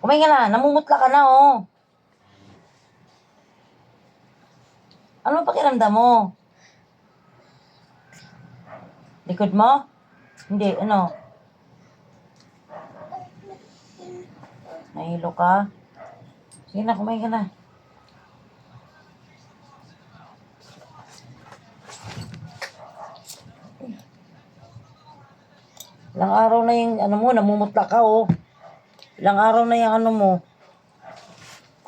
Kumain ka na. Namumutla ka na, oh. Ano pakiramdam mo? Likod mo? Hindi, ano? Nahilo ka? Sige na, kumain ka na. Ilang araw na yung ano mo, namumutla ka oh. Ilang araw na yung ano mo.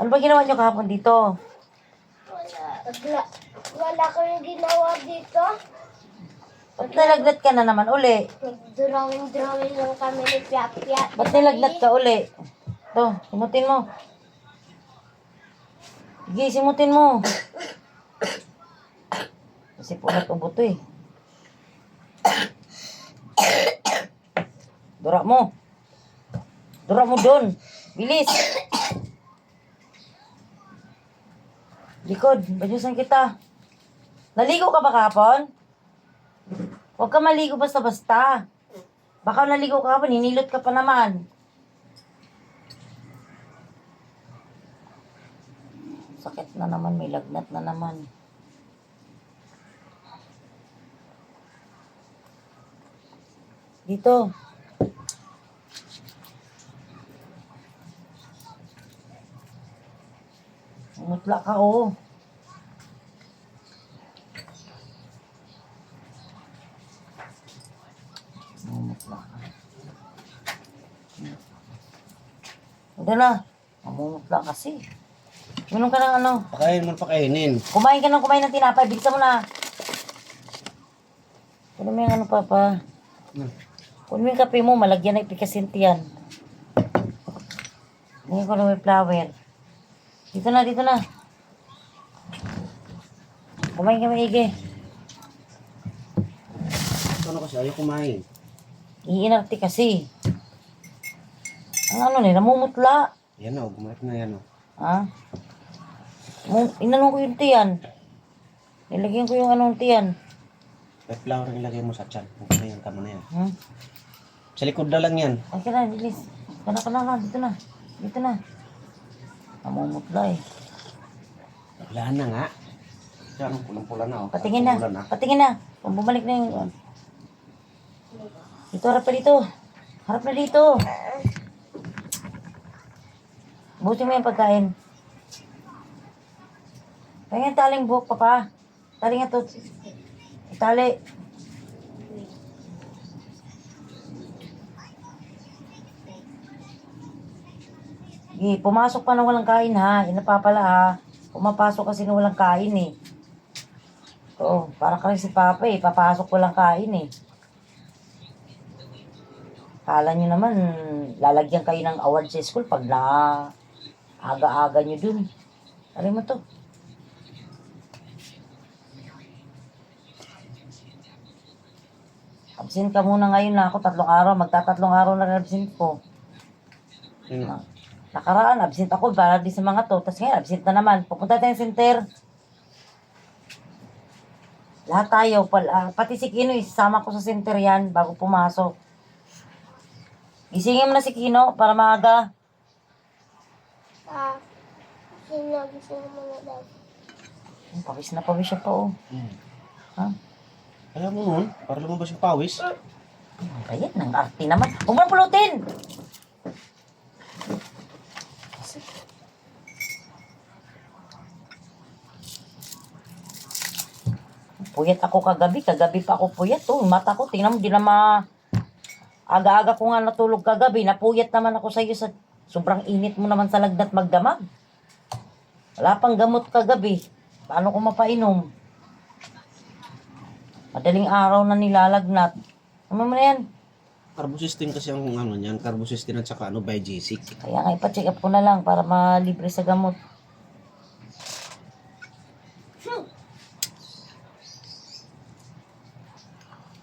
Ano ba ginawa niyo kahapon dito? Wala. Wala, wala kang ginawa dito. Ba't nilaglat ka na naman uli? Nag-drawing-drawing lang kami ni Pia Pia. Ba't nilaglat ka uli? Ito, simutin mo. Sige, simutin mo. Kasi pulat ubo to eh. Dura mo. Dura mo doon. Bilis. Likod, badyusan kita. Naligo ka ba kahapon? Huwag ka maligo basta-basta. Baka naligo ka pa, ninilot ka pa naman. Sakit na naman, may lagnat na naman. Dito. Umutla ka, oh. Umutla ka. Hindi na. Mamumutla kasi. Minum ka ng ano. Pakain mo pakainin. Kumain ka ng kumain ng tinapay. Bilisan mo na. Kunin mo yung ano, Papa. Hmm. Kunin mo yung kape mo. Malagyan na ipikasinti yan. Ngayon ko na may flower. Dito na, dito na. Kumain ka maigi. Ano kasi ayaw kumain. Iinarte kasi. Ang ano nila, namumutla. Yan o, gumalit na yan o. Ha? Mu- Inanong ko yung tiyan. Nilagyan ko yung anong tiyan. May flower ang ilagay mo sa chan. Okay na yan, tama na yan. Hmm? Sa likod na lang yan. Ay, ka na, bilis. Kana ka na, na, dito na. Dito na. Namumutla eh. Wala na nga. Yan, ang pulang-pula na o. Patingin na. Pulang na. Patingin na. Kung bumalik na yung... Dito, harap na dito. Harap na dito. Buti mo yung pagkain. Tingnan taling buhok, papa. Tali nga to. Sige, pumasok pa na walang kain ha. Inapa pala ha. Pumapasok kasi na walang kain eh. Oo, parang kasi si Papa eh. Papasok walang kain eh. Kala nyo naman, lalagyan kayo ng award sa school pag na aga-aga nyo dun. Aray mo to. Absent ka muna ngayon na ako, tatlong araw. Magtatatlong araw na rin absent ko. O. Nakaraan, absent ako para di sa mga to. Tapos ngayon, absent na naman. Pupunta tayong center. Lahat tayo, pala, pati si Kino, isasama ko sa center yan bago pumasok. Gisingin mo na si Kino para maaga. Ah, sinabi ko mo na daw. Ang Pawis na pawis siya pa, oh. Hmm. Ha? Alam mo nun, para lumabas yung pawis. Ayan, nang arte naman. Huwag mo na pulutin! Puyat ako kagabi. Kagabi pa ako puyat. Oh, mata ko, tingnan mo, di na ma... Aga-aga ko nga natulog kagabi. Napuyat naman ako sa iyo sa sobrang init mo naman sa lagnat magdamag. Wala pang gamot kagabi. Paano ko mapainom? Madaling araw na nilalagnat. Ano mo na yan? Carbosystem kasi ang ano niyan, carbosystem at saka ano, biogesic. Kaya nga ipacheck up ko na lang para malibre sa gamot.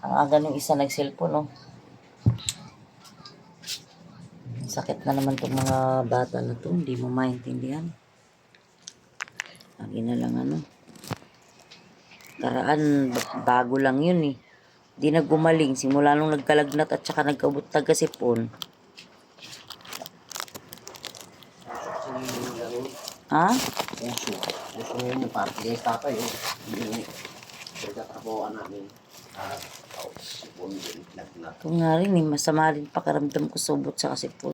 Ang aga nung isa nag-cellphone, no? Sakit na naman itong mga bata na to. Hindi mo maintindihan. Lagi na lang ano. Karaan, ba- bago lang yun eh. Di na gumaling. Simula nung nagkalagnat at saka nagkabot tagasipon. Ha? Puso. Puso ngayon yung party kay tatay. Oh. Yung pagkatapuan namin. Ah, Lagnat. Ito nga rin masama rin pakiramdam ko subot sa kasipon.